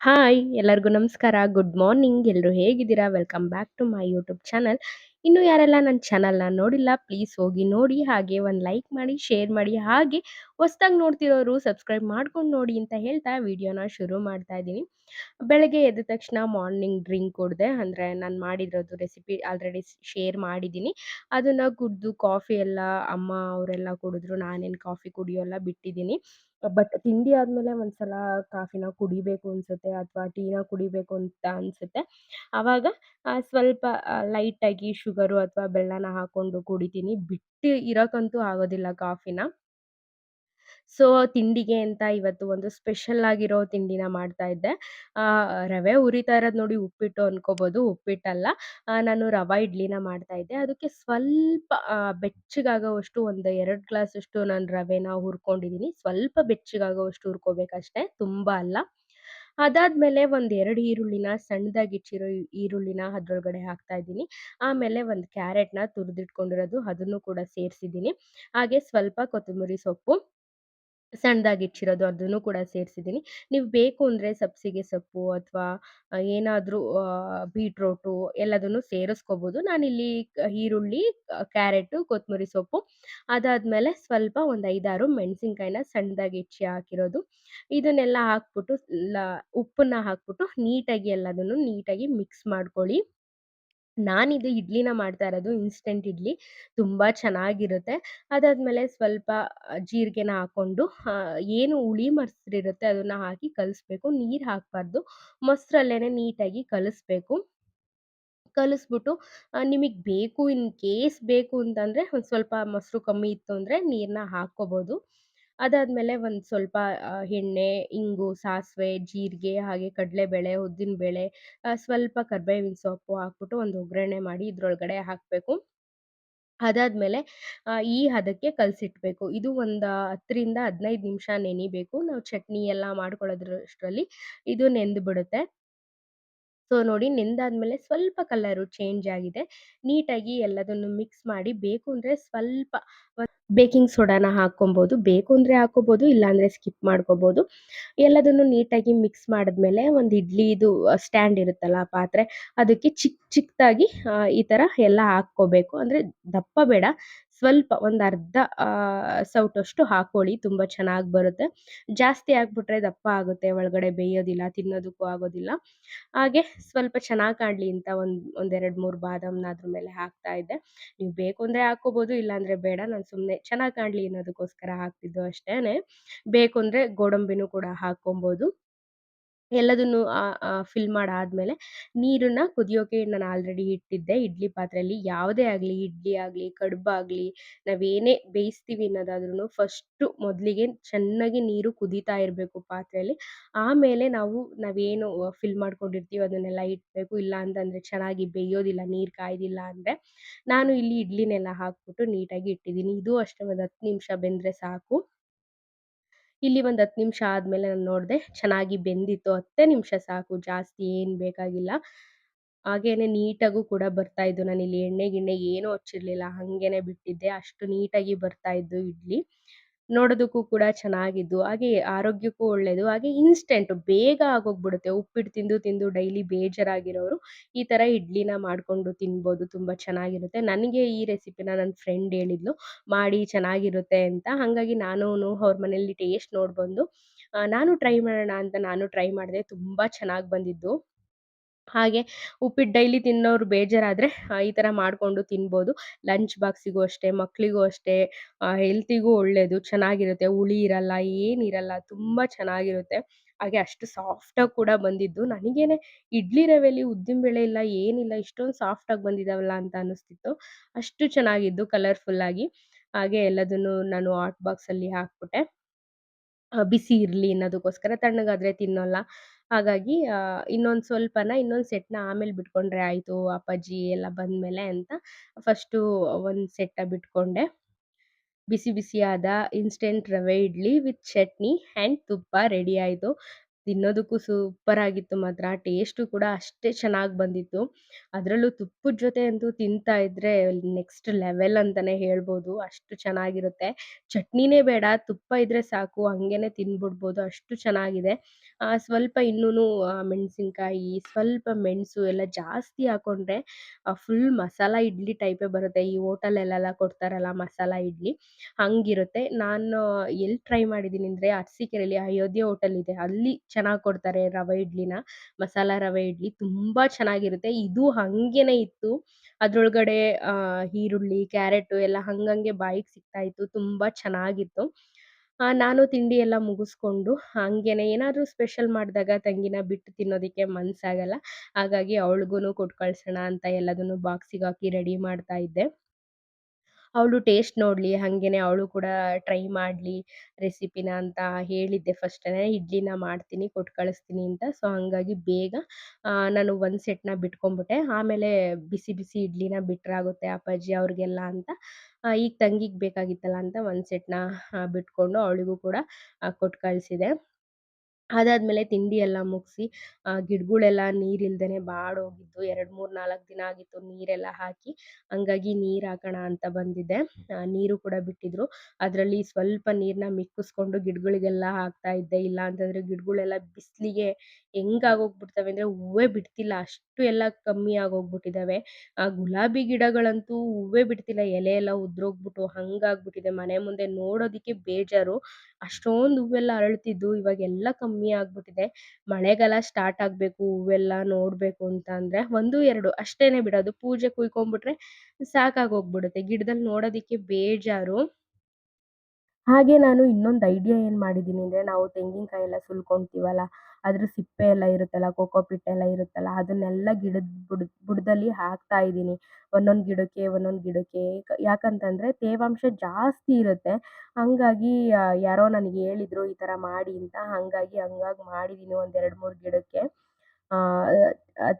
Hi! ಎಲ್ಲರಿಗೂ ನಮಸ್ಕಾರ. Good morning. ಎಲ್ಲರೂ ಹೇಗಿದ್ದೀರಾ? Welcome back to my YouTube channel. ಇನ್ನು ಯಾರೆಲ್ಲ ನನ್ನ ಚಾನಲ್‌ನ ನೋಡಿಲ್ಲ ಪ್ಲೀಸ್ ಹೋಗಿ ನೋಡಿ. ಹಾಗೆ ಒಂದು ಲೈಕ್ ಮಾಡಿ, ಶೇರ್ ಮಾಡಿ. ಹಾಗೆ ಹೊಸ್ದಾಗಿ ನೋಡ್ತಿರೋರು ಸಬ್ಸ್ಕ್ರೈಬ್ ಮಾಡ್ಕೊಂಡು ನೋಡಿ ಅಂತ ಹೇಳ್ತಾ ವಿಡಿಯೋನ ಶುರು ಮಾಡ್ತಾ ಇದ್ದೀನಿ. ಬೆಳಗ್ಗೆ ಎದ್ದ ತಕ್ಷಣ ಮಾರ್ನಿಂಗ್ ಡ್ರಿಂಕ್ ಕೊಡಿದೆ ಅಂದರೆ ನಾನು ಮಾಡಿರೋದು ರೆಸಿಪಿ ಆಲ್ರೆಡಿ ಶೇರ್ ಮಾಡಿದ್ದೀನಿ. ಅದನ್ನು ಕುಡಿದು ಕಾಫಿ ಎಲ್ಲ ಅಮ್ಮ ಅವರೆಲ್ಲ ಕುಡಿದ್ರು. ನಾನೇನು ಕಾಫಿ ಕುಡಿಯೋಲ್ಲ ಬಿಟ್ಟಿದ್ದೀನಿ. ಬಟ್ ತಿಂಡಿ ಆದ್ಮೇಲೆ ಒಂದ್ಸಲ ಕಾಫಿನ ಕುಡಿಬೇಕು ಅನ್ಸುತ್ತೆ ಅಥವಾ ಟೀನ ಕುಡಿಬೇಕು ಅಂತ ಅನ್ಸುತ್ತೆ. ಆವಾಗ ಸ್ವಲ್ಪ ಲೈಟಾಗಿ ಶುಗರು ಅಥವಾ ಬೆಲ್ಲನ ಹಾಕೊಂಡು ಕುಡಿತೀನಿ. ಬಿಟ್ಟು ಇರೋಕ್ಕಂತೂ ಆಗೋದಿಲ್ಲ ಕಾಫಿನ. ಸೊ ತಿಂಡಿಗೆ ಅಂತ ಇವತ್ತು ಒಂದು ಸ್ಪೆಷಲ್ ಆಗಿರೋ ತಿಂಡಿನ ಮಾಡ್ತಾ ಇದ್ದೆ. ರವೆ ಉರಿತಾ ಇರೋದು ನೋಡಿ ಉಪ್ಪಿಟ್ಟು ಅನ್ಕೋಬೋದು. ಉಪ್ಪಿಟ್ಟಲ್ಲ. ನಾನು ರವೆ ಇಡ್ಲಿನ ಮಾಡ್ತಾ ಇದ್ದೆ. ಅದಕ್ಕೆ ಸ್ವಲ್ಪ ಬೆಚ್ಚಗಾಗುವಷ್ಟು ಒಂದು 2 ಗ್ಲಾಸಷ್ಟು ನಾನು ರವೆನ ಹುರ್ಕೊಂಡಿದ್ದೀನಿ. ಸ್ವಲ್ಪ ಬೆಚ್ಚಗಾಗೋವಷ್ಟು ಹುರ್ಕೋಬೇಕಷ್ಟೇ, ತುಂಬ ಅಲ್ಲ. ಅದಾದ್ಮೇಲೆ ಒಂದ್ ಎರಡು ಈರುಳ್ಳಿನ ಸಣ್ಣದಾಗಿ ಇಚ್ಚಿರೋ ಈರುಳ್ಳಿನ ಅದ್ರೊಳಗಡೆ ಹಾಕ್ತಾ ಇದ್ದೀನಿ. ಆಮೇಲೆ ಒಂದು ಕ್ಯಾರೆಟ್‌ನ ತುರಿದಿಟ್ಕೊಂಡಿರೋದು ಅದನ್ನು ಕೂಡ ಸೇರ್ಸಿದ್ದೀನಿ. ಹಾಗೆ ಸ್ವಲ್ಪ ಕೊತ್ತಂಬರಿ ಸೊಪ್ಪು ಸಣ್ಣದಾಗಿ ಹೆಚ್ಚಿರೋದು ಅದನ್ನು ಕೂಡ ಸೇರಿಸಿದ್ದೀನಿ ನೀವು ಬೇಕು ಅಂದರೆ ಸಬ್ಸಿಗೆ ಸೊಪ್ಪು ಅಥವಾ ಏನಾದರೂ ಬೀಟ್ರೋಟು ಎಲ್ಲದನ್ನು ಸೇರಿಸ್ಕೋಬೋದು. ನಾನಿಲ್ಲಿ ಈರುಳ್ಳಿ, ಕ್ಯಾರೆಟು, ಕೊತ್ತಂಬರಿ ಸೊಪ್ಪು ಅದಾದಮೇಲೆ ಸ್ವಲ್ಪ ಒಂದು 5, 6 ಮೆಣಸಿನಕಾಯಿನ ಸಣ್ಣದಾಗಿ ಹೆಚ್ಚಿ ಹಾಕಿರೋದು. ಇದನ್ನೆಲ್ಲ ಹಾಕ್ಬಿಟ್ಟು ಲ ಉಪ್ಪನ್ನ ಹಾಕ್ಬಿಟ್ಟು ನೀಟಾಗಿ ಎಲ್ಲದನ್ನು ನೀಟಾಗಿ ಮಿಕ್ಸ್ ಮಾಡ್ಕೊಳ್ಳಿ. ನಾನಿದು ಇಡ್ಲಿನ ಮಾಡ್ತಾ ಇರೋದು ಇನ್ಸ್ಟೆಂಟ್ ಇಡ್ಲಿ. ತುಂಬ ಚೆನ್ನಾಗಿರುತ್ತೆ. ಅದಾದ್ಮೇಲೆ ಸ್ವಲ್ಪ ಜೀರಿಗೆನ ಹಾಕೊಂಡು ಏನು ಹುಳಿ ಮೊಸರಿರುತ್ತೆ ಅದನ್ನ ಹಾಕಿ ಕಲಿಸ್ಬೇಕು. ನೀರು ಹಾಕ್ಬಾರ್ದು. ಮೊಸರಲ್ಲೇನೆ ನೀಟಾಗಿ ಕಲಿಸ್ಬೇಕು. ಕಲಿಸ್ಬಿಟ್ಟು ನಿಮಗೆ ಬೇಕು, ಇನ್ ಕೇಸ್ ಬೇಕು ಅಂತಂದ್ರೆ ಒಂದು ಸ್ವಲ್ಪ ಮೊಸರು ಕಮ್ಮಿ ಇತ್ತು ಅಂದರೆ ನೀರನ್ನ ಹಾಕ್ಕೋಬೋದು. ಅದಾದ್ಮೇಲೆ ಒಂದು ಸ್ವಲ್ಪ ಎಣ್ಣೆ, ಇಂಗು, ಸಾಸಿವೆ, ಜೀರಿಗೆ ಹಾಗೆ ಕಡಲೆಬೇಳೆ, ಉದ್ದಿನ ಬೇಳೆ ಸ್ವಲ್ಪ ಕರ್ಬೇವಿನ ಸೊಪ್ಪು ಹಾಕ್ಬಿಟ್ಟು ಒಂದು ಒಗ್ಗರಣೆ ಮಾಡಿ ಇದ್ರೊಳಗಡೆ ಹಾಕಬೇಕು ಅದಾದ್ಮೇಲೆ ಈ ಹದಕ್ಕೆ ಕಲಸಿಟ್ಬೇಕು. ಇದು ಒಂದು 10ರಿಂದ 15 ನಿಮಿಷ ನೆನಿಬೇಕು. ನಾವು ಚಟ್ನಿ ಎಲ್ಲ ಮಾಡ್ಕೊಳ್ಳೋದ್ರಷ್ಟರಲ್ಲಿ ಇದು ನೆಂದು ಬಿಡುತ್ತೆ. ಸೊ ನೋಡಿ ನೆಂದಾದ್ಮೇಲೆ ಸ್ವಲ್ಪ ಕಲರು ಚೇಂಜ್ ಆಗಿದೆ. ನೀಟಾಗಿ ಎಲ್ಲದನ್ನು ಮಿಕ್ಸ್ ಮಾಡಿ ಬೇಕು ಅಂದ್ರೆ ಸ್ವಲ್ಪ ಬೇಕಿಂಗ್ ಸೋಡಾನ ಹಾಕ್ಕೊಬೋದು ಬೇಕು ಅಂದ್ರೆ ಹಾಕೋಬೋದು ಇಲ್ಲಾಂದ್ರೆ ಸ್ಕಿಪ್ ಮಾಡ್ಕೋಬೋದು. ಎಲ್ಲದನ್ನು ನೀಟಾಗಿ ಮಿಕ್ಸ್ ಮಾಡಿದ್ಮೇಲೆ ಒಂದು ಇಡ್ಲಿದು ಸ್ಟ್ಯಾಂಡ್ ಇರುತ್ತಲ್ಲ ಪಾತ್ರೆ, ಅದಕ್ಕೆ ಚಿಕ್ಕ ಚಿಕ್ಕದಾಗಿ ಈ ಥರ ಎಲ್ಲ ಹಾಕ್ಕೋಬೇಕು. ಅಂದ್ರೆ ದಪ್ಪ ಬೇಡ, ಸ್ವಲ್ಪ ಒಂದು ಅರ್ಧ ಸೌಟಷ್ಟು ಹಾಕೊಳ್ಳಿ ತುಂಬ ಚೆನ್ನಾಗಿ ಬರುತ್ತೆ. ಜಾಸ್ತಿ ಹಾಕ್ಬಿಟ್ರೆ ದಪ್ಪ ಆಗುತ್ತೆ, ಒಳಗಡೆ ಬೇಯೋದಿಲ್ಲ, ತಿನ್ನೋದಕ್ಕೂ ಆಗೋದಿಲ್ಲ. ಹಾಗೆ ಸ್ವಲ್ಪ ಚೆನ್ನಾಗಿ ಕಾಣಲಿ ಅಂತ ಒಂದ್ ಒಂದ್ 2, 3 ಬಾದಾಮ್ನ ಅದ್ರ ಮೇಲೆ ಹಾಕ್ತಾ ಇದ್ದೆ. ನೀವು ಬೇಕು ಅಂದರೆ ಹಾಕ್ಕೋಬೋದು, ಇಲ್ಲಾಂದರೆ ಬೇಡ. ನಾನು ಸುಮ್ಮನೆ ಚೆನ್ನಾಗಿ ಕಾಣಲಿ ಅನ್ನೋದಕ್ಕೋಸ್ಕರ ಹಾಕ್ತಿದ್ದು ಅಷ್ಟೇನೆ. ಬೇಕು ಅಂದರೆ ಗೋಡಂಬಿನೂ ಕೂಡ ಹಾಕ್ಕೊಂಬೋದು. ಎಲ್ಲದನ್ನು ಫಿಲ್ ಮಾಡಾದ್ಮೇಲೆ ನೀರನ್ನ ಕುದಿಯೋಕೆ ನಾನು ಆಲ್ರೆಡಿ ಇಟ್ಟಿದ್ದೆ ಇಡ್ಲಿ ಪಾತ್ರೆಯಲ್ಲಿ. ಯಾವುದೇ ಆಗಲಿ, ಇಡ್ಲಿ ಆಗಲಿ ಕಡುಬಾಗಲಿ ನಾವೇನೇ ಬೇಯಿಸ್ತೀವಿ ಅನ್ನೋದಾದ್ರೂ ಫಸ್ಟು ಮೊದಲಿಗೆ ಚೆನ್ನಾಗಿ ನೀರು ಕುದೀತಾ ಇರಬೇಕು ಪಾತ್ರೆಯಲ್ಲಿ. ಆಮೇಲೆ ನಾವು, ನಾವೇನು ಫಿಲ್ ಮಾಡ್ಕೊಂಡಿರ್ತೀವಿ ಅದನ್ನೆಲ್ಲ ಇಡಬೇಕು. ಇಲ್ಲ ಅಂತಂದರೆ ಚೆನ್ನಾಗಿ ಬೇಯೋದಿಲ್ಲ, ನೀರು ಕಾಯ್ದಿಲ್ಲ ಅಂದರೆ ನಾನು ಇಲ್ಲಿ ಇಡ್ಲಿನೆಲ್ಲ ಹಾಕ್ಬಿಟ್ಟು ನೀಟಾಗಿ ಇಟ್ಟಿದ್ದೀನಿ. ಇದು ಅಷ್ಟೇ ಒಂದು 10 ನಿಮಿಷ ಬೆಂದ್ರೆ ಸಾಕು. ಇಲ್ಲಿ ಒಂದು 10 ನಿಮಿಷ ಆದ್ಮೇಲೆ ನಾನು ನೋಡ್ದೆ, ಚೆನ್ನಾಗಿ ಬೆಂದಿತ್ತು. 10 ನಿಮಿಷ ಸಾಕು, ಜಾಸ್ತಿ ಏನು ಬೇಕಾಗಿಲ್ಲ. ಹಾಗೇನೆ ನೀಟಾಗೂ ಕೂಡ ಬರ್ತಾ ಇದ್ದು. ಇಲ್ಲಿ ಎಣ್ಣೆ ಗಿಣ್ಣೆ ಏನೂ ಹಚ್ಚಿರ್ಲಿಲ್ಲ. ಹಂಗೇನೆ ಬಿಟ್ಟಿದ್ದೆ. ಅಷ್ಟು ನೀಟಾಗಿ ಬರ್ತಾ ಇದ್ದು ಇಡ್ಲಿ. ನೋಡೋದಕ್ಕೂ ಕೂಡ ಚೆನ್ನಾಗಿದ್ದು. ಹಾಗೆ ಆರೋಗ್ಯಕ್ಕೂ ಒಳ್ಳೇದು. ಹಾಗೆ ಇನ್ಸ್ಟೆಂಟ್ ಬೇಗ ಆಗೋಗ್ಬಿಡುತ್ತೆ. ಉಪ್ಪಿಟ್ಟು ತಿಂದು ತಿಂದು ಡೈಲಿ ಬೇಜಾರಾಗಿರೋರು ಈ ಥರ ಇಡ್ಲಿನ ಮಾಡ್ಕೊಂಡು ತಿನ್ಬೋದು. ತುಂಬ ಚೆನ್ನಾಗಿರುತ್ತೆ. ನನಗೆ ಈ ರೆಸಿಪಿನ ನನ್ನ ಫ್ರೆಂಡ್ ಹೇಳಿದ್ಲು. ಮಾಡಿ ಚೆನ್ನಾಗಿರುತ್ತೆ ಅಂತ. ಹಾಗಾಗಿ ನಾನು ಅವ್ರ ಮನೇಲಿ ಟೇಸ್ಟ್ ನೋಡ್ಬಂದು ನಾನು ಟ್ರೈ ಮಾಡೋಣ ಅಂತ ನಾನು ಟ್ರೈ ಮಾಡಿದೆ. ತುಂಬ ಚೆನ್ನಾಗಿ ಬಂದಿದ್ದು. ಹಾಗೆ ಉಪ್ಪಿಟ್ಟು ಡೈಲಿ ತಿನ್ನೋರು ಬೇಜಾರಾದ್ರೆ ಈ ಥರ ಮಾಡ್ಕೊಂಡು ತಿನ್ಬೋದು. ಲಂಚ್ ಬಾಕ್ಸಿಗೂ ಅಷ್ಟೇ, ಮಕ್ಕಳಿಗೂ ಅಷ್ಟೇ, ಹೆಲ್ತಿಗೂ ಒಳ್ಳೇದು. ಚೆನ್ನಾಗಿರುತ್ತೆ. ಹುಳಿ ಇರಲ್ಲ, ಏನಿರಲ್ಲ. ತುಂಬ ಚೆನ್ನಾಗಿರುತ್ತೆ. ಹಾಗೆ ಅಷ್ಟು ಸಾಫ್ಟಾಗಿ ಕೂಡ ಬಂದಿದ್ದು. ನನಗೇನೆ ಇಡ್ಲಿ ರವೆಲಿ ಉದ್ದಿನಬೇಳೆ ಇಲ್ಲ, ಏನಿಲ್ಲ ಇಷ್ಟೊಂದು ಸಾಫ್ಟಾಗಿ ಬಂದಿದಾವಲ್ಲ ಅಂತ ಅನ್ನಿಸ್ತಿತ್ತು. ಅಷ್ಟು ಚೆನ್ನಾಗಿದ್ದು ಕಲರ್‌ಫುಲ್ಲಾಗಿ. ಹಾಗೆ ಎಲ್ಲದನ್ನು ನಾನು ಹಾಟ್ ಬಾಕ್ಸಲ್ಲಿ ಹಾಕ್ಬಿಟ್ಟೆ. ಬಿಸಿ ಇರ್ಲಿ ಅನ್ನೋದಕ್ಕೋಸ್ಕರ ತಣ್ಣಗಾದ್ರೆ ತಿನ್ನೋಲ್ಲ. ಹಾಗಾಗಿ ಇನ್ನೊಂದು ಸ್ವಲ್ಪನ ಇನ್ನೊಂದು ಸೆಟ್‌ನ ಆಮೇಲೆ ಬಿಟ್ಕೊಂಡ್ರೆ ಆಯ್ತು, ಅಪ್ಪಾಜಿ ಎಲ್ಲ ಬಂದ್ಮೇಲೆ ಅಂತ ಫಸ್ಟು ಒಂದು ಸೆಟ್ಟ ಬಿಟ್ಕೊಂಡೆ. ಬಿಸಿ ಬಿಸಿಯಾದ ಇನ್ಸ್ಟೆಂಟ್ ರವೆ ಇಡ್ಲಿ ವಿತ್ ಚಟ್ನಿ ಆ್ಯಂಡ್ ತುಪ್ಪ ರೆಡಿ ಆಯ್ತು. ತಿನ್ನೋದಕ್ಕೂ ಸೂಪರ್ ಆಗಿತ್ತು ಮಾತ್ರ. ಟೇಸ್ಟು ಕೂಡ ಅಷ್ಟೇ ಚೆನ್ನಾಗಿ ಬಂದಿತ್ತು. ಅದರಲ್ಲೂ ತುಪ್ಪದ ಜೊತೆ ಅಂತೂ ತಿಂತಾ ಇದ್ರೆ ನೆಕ್ಸ್ಟ್ ಲೆವೆಲ್ ಅಂತಾನೆ ಹೇಳ್ಬೋದು. ಅಷ್ಟು ಚೆನ್ನಾಗಿರುತ್ತೆ. ಚಟ್ನಿನೇ ಬೇಡ, ತುಪ್ಪ ಇದ್ರೆ ಸಾಕು, ಹಂಗೇನೆ ತಿನ್ಬಿಡ್ಬೋದು ಅಷ್ಟು ಚೆನ್ನಾಗಿದೆ. ಆ, ಸ್ವಲ್ಪ ಇನ್ನೂನು ಮೆಣಸಿನ್ಕಾಯಿ, ಸ್ವಲ್ಪ ಮೆಣಸು ಎಲ್ಲ ಜಾಸ್ತಿ ಹಾಕೊಂಡ್ರೆ ಫುಲ್ ಮಸಾಲ ಇಡ್ಲಿ ಟೈಪೇ ಬರುತ್ತೆ. ಈ ಹೋಟೆಲಲ್ಲೆಲ್ಲ ಕೊಡ್ತಾರಲ್ಲ ಮಸಾಲ ಇಡ್ಲಿ, ಹಂಗಿರುತ್ತೆ. ನಾನು ಎಲ್ಲಿ ಟ್ರೈ ಮಾಡಿದ್ದೀನಿ ಅಂದ್ರೆ ಅರಸೀಕೆರೆಯಲ್ಲಿ ಅಯೋಧ್ಯೆ ಹೋಟೆಲ್ ಇದೆ. ಅಲ್ಲಿ ಚೆನ್ನಾಗಿ ಕೊಡ್ತಾರೆ ರವೆ ಇಡ್ಲಿನ. ಮಸಾಲ ರವೆ ಇಡ್ಲಿ ತುಂಬಾ ಚೆನ್ನಾಗಿರುತ್ತೆ. ಇದು ಹಂಗೇನೆ ಇತ್ತು. ಅದ್ರೊಳಗಡೆ ಆ ಈರುಳ್ಳಿ, ಕ್ಯಾರೆಟ್ ಎಲ್ಲ ಹಂಗಂಗೆ ಬಾಯಿಗೆ ಸಿಗ್ತಾ ಇತ್ತು. ತುಂಬಾ ಚೆನ್ನಾಗಿತ್ತು. ನಾನು ತಿಂಡಿ ಎಲ್ಲ ಮುಗಿಸ್ಕೊಂಡು ಹಂಗೇನೆ ಏನಾದರೂ ಸ್ಪೆಷಲ್ ಮಾಡಿದಾಗ ತಂಗಿನ ಬಿಟ್ಟು ತಿನ್ನೋದಕ್ಕೆ ಮನ್ಸಾಗಲ್ಲ ಹಾಗಾಗಿ ಅವಳಿಗೂ ಕೊಟ್ಟು ಕಳ್ಸೋಣ ಅಂತ ಎಲ್ಲದನ್ನು ಬಾಕ್ಸಿಗೆ ಹಾಕಿ ರೆಡಿ ಮಾಡ್ತಾ ಇದ್ದೆ. ಅವಳು ಟೇಸ್ಟ್ ನೋಡಲಿ, ಹಾಗೇನೆ ಅವಳು ಕೂಡ ಟ್ರೈ ಮಾಡಲಿ ರೆಸಿಪಿನ ಅಂತ ಹೇಳಿದ್ದೆ ಫಸ್ಟೇ ಇಡ್ಲಿನ ಮಾಡ್ತೀನಿ ಕೊಟ್ಟು ಕಳಿಸ್ತೀನಿ ಅಂತ. ಸೊ ಹಾಗಾಗಿ ಬೇಗ ನಾನು ಒಂದು ಸೆಟ್ನ ಬಿಟ್ಕೊಂಡ್ಬಿಟ್ಟೆ ಆಮೇಲೆ ಬಿಸಿ ಬಿಸಿ ಇಡ್ಲಿನ ಬಿಟ್ರಾಗುತ್ತೆ ಅಪ್ಪಾಜಿ ಅವ್ರಿಗೆಲ್ಲ ಅಂತ. ಈಗ ತಂಗಿಗೆ ಬೇಕಾಗಿತ್ತಲ್ಲ ಅಂತ ಒಂದು ಸೆಟ್ನ ಬಿಟ್ಕೊಂಡು ಅವಳಿಗೂ ಕೂಡ ಕೊಟ್ಟು ಕಳಿಸಿದೆ. ಅದಾದ್ಮೇಲೆ ತಿಂಡಿ ಎಲ್ಲ ಮುಗಿಸಿ ಗಿಡಗಳೆಲ್ಲ ನೀರಿಲ್ದೇನೆ ಬಾಡೋಗಿದ್ದು, ಎರಡು ಮೂರು ನಾಲ್ಕು ದಿನ ಆಗಿತ್ತು ನೀರೆಲ್ಲ ಹಾಕಿ, ಹಂಗಾಗಿ ನೀರು ಹಾಕೋಣ ಅಂತ ಬಂದಿದ್ದೆ. ನೀರು ಕೂಡ ಬಿಟ್ಟಿದ್ರು. ಅದರಲ್ಲಿ ಸ್ವಲ್ಪ ನೀರನ್ನ ಮಿಕ್ಕಿಸ್ಕೊಂಡು ಗಿಡಗಳಿಗೆಲ್ಲ ಹಾಕ್ತಾ ಇದ್ದೆ. ಇಲ್ಲ ಅಂತಂದ್ರೆ ಗಿಡಗಳೆಲ್ಲ ಬಿಸಿಲಿಗೆ ಹೆಂಗಾಗೋಗ್ಬಿಡ್ತವೆ ಅಂದರೆ ಹೂವೇ ಬಿಡ್ತಿಲ್ಲ. ಅಷ್ಟು ಎಲ್ಲ ಕಮ್ಮಿ ಆಗೋಗ್ಬಿಟ್ಟಿದ್ದಾವೆ ಆ, ಗುಲಾಬಿ ಗಿಡಗಳಂತೂ ಹೂವೇ ಬಿಡ್ತಿಲ್ಲ. ಎಲೆ ಎಲ್ಲ ಉದ್ರೋಗ್ಬಿಟ್ಟು ಹಂಗಾಗ್ಬಿಟ್ಟಿದೆ ಮನೆ ಮುಂದೆ ನೋಡೋದಕ್ಕೆ ಬೇಜಾರು. ಅಷ್ಟೊಂದು ಹೂವೆಲ್ಲ ಅರಳ್ತಿದ್ದು. ಇವಾಗೆಲ್ಲ ಕಮ್ಮಿ ಆಗ್ಬಿಟ್ಟಿದೆ. ಮಳೆಗಾಲ ಸ್ಟಾರ್ಟ್ ಆಗಬೇಕು, ಹೂವೆಲ್ಲ ನೋಡ್ಬೇಕು ಅಂತ ಅಂದ್ರೆ ಒಂದು, ಎರಡು ಅಷ್ಟೇನೆ ಬಿಡೋದು. ಪೂಜೆ ಕುಯ್ಕೊಂಡ್ಬಿಟ್ರೆ ಸಾಕಾಗೋಗ್ಬಿಡುತ್ತೆ. ಗಿಡದಲ್ಲಿ ನೋಡೋದಿಕ್ಕೆ ಬೇಜಾರು. ಹಾಗೆ ನಾನು ಇನ್ನೊಂದು ಐಡಿಯಾ ಏನು ಮಾಡಿದೀನಿ ಅಂದ್ರೆ ನಾವು ತೆಂಗಿನಕಾಯಿ ಎಲ್ಲ ಸುಲ್ಕೊಂತೀವಲ್ಲ ಅದ್ರ ಸಿಪ್ಪೆ ಎಲ್ಲ ಇರುತ್ತಲ್ಲ, ಕೋಕೋ ಪಿಟ್ ಎಲ್ಲ ಇರುತ್ತಲ್ಲ, ಅದನ್ನೆಲ್ಲ ಗಿಡದ ಬುಡ, ಬುಡದಲ್ಲಿ ಹಾಕ್ತಾ ಇದ್ದೀನಿ. ಒಂದೊಂದು ಗಿಡಕ್ಕೆ ಒಂದೊಂದು ಗಿಡಕ್ಕೆ. ಯಾಕಂತಂದ್ರೆ ತೇವಾಂಶ ಜಾಸ್ತಿ ಇರುತ್ತೆ. ಹಂಗಾಗಿ ಯಾರೋ ನನಗೆ ಹೇಳಿದ್ರು ಈ ಥರ ಮಾಡಿ ಅಂತ. ಹಾಗಾಗಿ ಹಂಗಾಗಿ ಮಾಡಿದ್ದೀನಿ ಒಂದು ಎರಡು ಮೂರು ಗಿಡಕ್ಕೆ.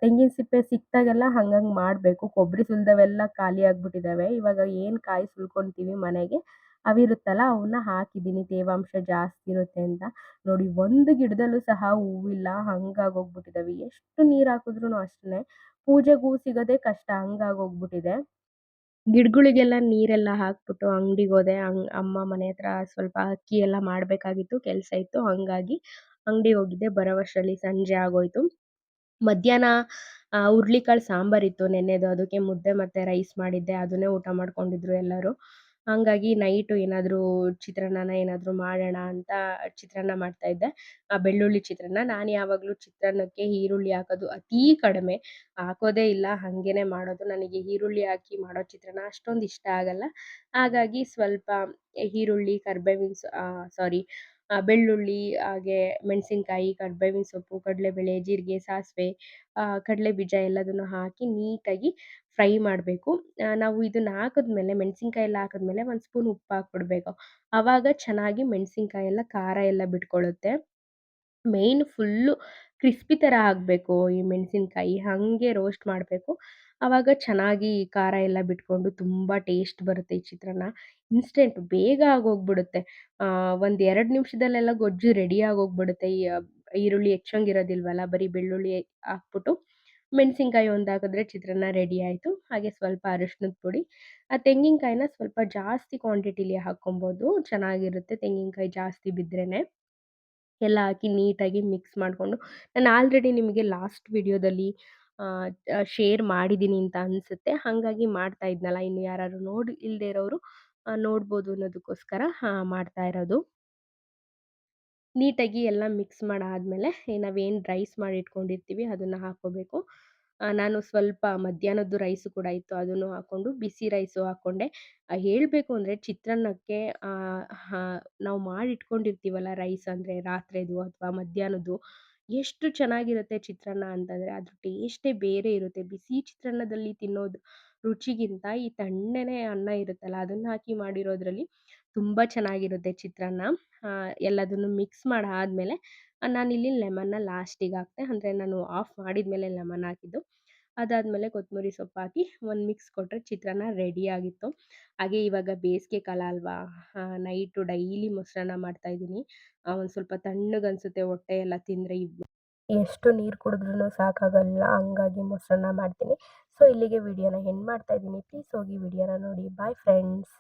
ತೆಂಗಿನ ಸಿಪ್ಪೆ ಸಿಕ್ತಾಗೆಲ್ಲ ಹಂಗಂಗೆ ಮಾಡಬೇಕು. ಕೊಬ್ಬರಿ ಸುಲ್ದವೆಲ್ಲ ಖಾಲಿ ಆಗ್ಬಿಟ್ಟಿದಾವೆ. ಇವಾಗ ಏನು ಕಾಯಿ ಸುಲ್ಕೊಂತೀವಿ ಮನೆಗೆ. ಅವಿರುತ್ತಲ್ಲ ಅವನ್ನ ಹಾಕಿದ್ದೀನಿ. ತೇವಾಂಶ ಜಾಸ್ತಿ ಇರುತ್ತೆ ಅಂತ. ನೋಡಿ, ಒಂದು ಗಿಡದಲ್ಲೂ ಸಹ ಹೂವಿಲ್ಲ ಹಂಗಾಗೋಗ್ಬಿಟ್ಟಿದ್ದಾವೆ ಎಷ್ಟು ನೀರು ಹಾಕಿದ್ರೂ ಅಷ್ಟೇ ಪೂಜೆಗೂ ಹೂ ಸಿಗೋದೇ ಕಷ್ಟ, ಹಂಗಾಗೋಗ್ಬಿಟ್ಟಿದೆ. ಗಿಡಗಳಿಗೆಲ್ಲ ನೀರೆಲ್ಲ ಹಾಕ್ಬಿಟ್ಟು ಅಂಗಡಿಗೆ ಹೋದೆ. ಹಂಗ್ ಅಮ್ಮ ಮನೆ ಹತ್ರ ಸ್ವಲ್ಪ ಅಕ್ಕಿ ಎಲ್ಲ ಮಾಡಬೇಕಾಗಿತ್ತು, ಕೆಲಸ ಇತ್ತು. ಹಾಗಾಗಿ ಅಂಗಡಿಗೆ ಹೋಗಿದ್ದೆ. ಬರೋವಷ್ಟರಲ್ಲಿ ಸಂಜೆ ಆಗೋಯ್ತು. ಮಧ್ಯಾಹ್ನ ಹುರ್ಳಿಕಾಳು ಸಾಂಬಾರಿತ್ತು ನೆನ್ನೆದು. ಅದಕ್ಕೆ ಮುದ್ದೆ ಮತ್ತೆ ರೈಸ್ ಮಾಡಿದ್ದೆ. ಅದನ್ನೇ ಊಟ ಮಾಡ್ಕೊಂಡಿದ್ರು ಎಲ್ಲರೂ. ಹಾಗಾಗಿ ನೈಟು ಏನಾದರೂ ಚಿತ್ರಾನ್ನನ ಏನಾದರೂ ಮಾಡೋಣ ಅಂತ ಚಿತ್ರಾನ್ನ ಮಾಡ್ತಾ ಇದ್ದೆ. ಆ ಬೆಳ್ಳುಳ್ಳಿ ಚಿತ್ರಾನ್ನ. ನಾನು ಯಾವಾಗಲೂ ಚಿತ್ರಾನ್ನಕ್ಕೆ ಈರುಳ್ಳಿ ಹಾಕೋದು ಅತೀ ಕಡಿಮೆ. ಹಾಕೋದೇ ಇಲ್ಲ, ಹಾಗೇನೆ ಮಾಡೋದು. ನನಗೆ ಈರುಳ್ಳಿ ಹಾಕಿ ಮಾಡೋ ಚಿತ್ರಾನ್ನ ಅಷ್ಟೊಂದು ಇಷ್ಟ ಆಗಲ್ಲ. ಹಾಗಾಗಿ ಸ್ವಲ್ಪ ಈರುಳ್ಳಿ, ಕರ್ಬೇವಿನ ಸಾರಿ ಬೆಳ್ಳುಳ್ಳಿ, ಹಾಗೆ ಮೆಣಸಿನ್ಕಾಯಿ ಕರ್ಬೇವಿನ ಸೊಪ್ಪು, ಕಡಲೆಬೇಳೆ, ಜೀರಿಗೆ, ಸಾಸಿವೆ ಕಡಲೆ ಬೀಜ ಎಲ್ಲದನ್ನು ಹಾಕಿ ನೀಟಾಗಿ ಫ್ರೈ ಮಾಡಬೇಕು. ನಾವು ಇದನ್ನ ಹಾಕಿದ್ಮೇಲೆ, ಮೆಣಸಿನ್ಕಾಯಿ ಎಲ್ಲ ಹಾಕಿದ್ಮೇಲೆ ಒಂದು ಸ್ಪೂನ್ ಉಪ್ಪು ಹಾಕ್ಬಿಡ್ಬೇಕು. ಆವಾಗ ಚೆನ್ನಾಗಿ ಮೆಣಸಿನ್ಕಾಯಿ ಎಲ್ಲ ಖಾರ ಎಲ್ಲ ಬಿಟ್ಕೊಳ್ಳುತ್ತೆ. ಮೇಯ್ನ್ ಫುಲ್ಲು ಕ್ರಿಸ್ಪಿ ಥರ ಆಗಬೇಕು, ಈ ಮೆಣಸಿನ್ಕಾಯಿ ಹಾಗೆ ರೋಸ್ಟ್ ಮಾಡಬೇಕು. ಆವಾಗ ಚೆನ್ನಾಗಿ ಖಾರ ಎಲ್ಲ ಬಿಟ್ಕೊಂಡು ತುಂಬ ಟೇಸ್ಟ್ ಬರುತ್ತೆ ಈ ಚಿತ್ರಾನ್ನ. ಇನ್ಸ್ಟೆಂಟ್ ಬೇಗ ಆಗೋಗ್ಬಿಡುತ್ತೆ. ಒಂದು ಎರಡು ನಿಮಿಷದಲ್ಲೆಲ್ಲ ಗೊಜ್ಜು ರೆಡಿ ಆಗೋಗ್ಬಿಡುತ್ತೆ. ಈ, ಈರುಳ್ಳಿ ಹೆಚ್ಚೋಂಗಿರೋದಿಲ್ವಲ್ಲ, ಬರೀ ಬೆಳ್ಳುಳ್ಳಿ ಹಾಕ್ಬಿಟ್ಟು ಮೆಣಸಿನ್ಕಾಯಿ ಒಂದು ಹಾಕಿದ್ರೆ ಚಿತ್ರಾನ್ನ ರೆಡಿ ಆಯಿತು. ಹಾಗೆ ಸ್ವಲ್ಪ ಅರಿಶಿನದ ಪುಡಿ. ಆ ತೆಂಗಿನಕಾಯಿನ ಸ್ವಲ್ಪ ಜಾಸ್ತಿ ಕ್ವಾಂಟಿಟಿಲಿ ಹಾಕ್ಕೊಬೋದು. ಚೆನ್ನಾಗಿರುತ್ತೆ ತೆಂಗಿನಕಾಯಿ ಜಾಸ್ತಿ ಬಿದ್ರೇ ಎಲ್ಲ ಹಾಕಿ ನೀಟಾಗಿ ಮಿಕ್ಸ್ ಮಾಡಿಕೊಂಡು, ನಾನು ಆಲ್ರೆಡಿ ನಿಮಗೆ ಲಾಸ್ಟ್ ವಿಡಿಯೋದಲ್ಲಿ ಶೇರ್ ಮಾಡಿದ್ದೀನಿ ಅಂತ ಅನಿಸುತ್ತೆ. ಹಾಗಾಗಿ ಮಾಡ್ತಾ ಇದ್ನಲ್ಲ, ಇನ್ನು ಯಾರಾದ್ರು ನೋಡಿ ಇಲ್ಲದೆ ಇರೋರು ನೋಡ್ಬೋದು ಅನ್ನೋದಕ್ಕೋಸ್ಕರ ಮಾಡ್ತಾ ಇರೋದು. ನೀಟಾಗಿ ಎಲ್ಲ ಮಿಕ್ಸ್ ಮಾಡಾದಮೇಲೆ ನಾವೇನು ರೈಸ್ ಮಾಡಿ ಇಟ್ಕೊಂಡಿರ್ತೀವಿ ಅದನ್ನು ಹಾಕ್ಕೋಬೇಕು. ನಾನು ಸ್ವಲ್ಪ ಮಧ್ಯಾಹ್ನದ್ದು ರೈಸು ಕೂಡ ಇತ್ತು, ಅದನ್ನು ಹಾಕ್ಕೊಂಡು ಬಿಸಿ ರೈಸು ಹಾಕ್ಕೊಂಡೆ ಹೇಳಬೇಕು ಅಂದರೆ ಚಿತ್ರಾನ್ನಕ್ಕೆ ನಾವು ಮಾಡಿಟ್ಕೊಂಡಿರ್ತೀವಲ್ಲ ರೈಸ್ ಅಂದರೆ ರಾತ್ರಿದು ಅಥವಾ ಮಧ್ಯಾಹ್ನದ್ದು, ಎಷ್ಟು ಚೆನ್ನಾಗಿರುತ್ತೆ ಚಿತ್ರಾನ್ನ ಅಂತಂದರೆ ಅದ್ರ ಟೇಸ್ಟೇ ಬೇರೆ ಇರುತ್ತೆ. ಬಿಸಿ ಚಿತ್ರಾನ್ನದಲ್ಲಿ ತಿನ್ನೋದು ರುಚಿಗಿಂತ ಈ ತಣ್ಣನೆ ಅನ್ನ ಇರುತ್ತಲ್ಲ, ಅದನ್ನು ಹಾಕಿ ಮಾಡಿರೋದ್ರಲ್ಲಿ ತುಂಬ ಚೆನ್ನಾಗಿರುತ್ತೆ ಚಿತ್ರಾನ್ನ. ಎಲ್ಲದನ್ನು ಮಿಕ್ಸ್ ಮಾಡಾದಮೇಲೆ ನಾನಿಲ್ಲಿ ಲೆಮನ್ನ ಲಾಸ್ಟಿಗೆ ಹಾಕಿದೆ ಅಂದರೆ ನಾನು ಆಫ್ ಮಾಡಿದ ಮೇಲೆ ಲೆಮನ್ ಹಾಕಿದ್ದು. ಅದಾದಮೇಲೆ ಕೊತ್ತಂಬರಿ ಸೊಪ್ಪು ಹಾಕಿ ಒಂದು ಮಿಕ್ಸ್ ಕೊಟ್ಟರೆ ಚಿತ್ರಾನ್ನ ರೆಡಿಯಾಗಿತ್ತು ಹಾಗೆ ಇವಾಗ ಬೇಸಿಗೆ ಕಾಲ ಅಲ್ವಾ? ನೈಟು ಡೈಲಿ ಮೊಸರನ್ನ ಮಾಡ್ತಾಯಿದ್ದೀನಿ ಒಂದು ಸ್ವಲ್ಪ ತಣ್ಣಗನ್ಸುತ್ತೆ ಹೊಟ್ಟೆ ಎಲ್ಲ ತಿಂದರೆ ಎಷ್ಟು ನೀರು ಕುಡಿದ್ರೂ ಸಾಕಾಗಲ್ಲ, ಹಂಗಾಗಿ ಮೊಸರನ್ನ ಮಾಡ್ತೀನಿ. ಸೊ ಇಲ್ಲಿಗೆ ವಿಡಿಯೋನ ಎಂಡ್ ಮಾಡ್ತಾ ಇದ್ದೀನಿ. ಪ್ಲೀಸ್ ಹೋಗಿ ವಿಡಿಯೋನ ನೋಡಿ. Bye friends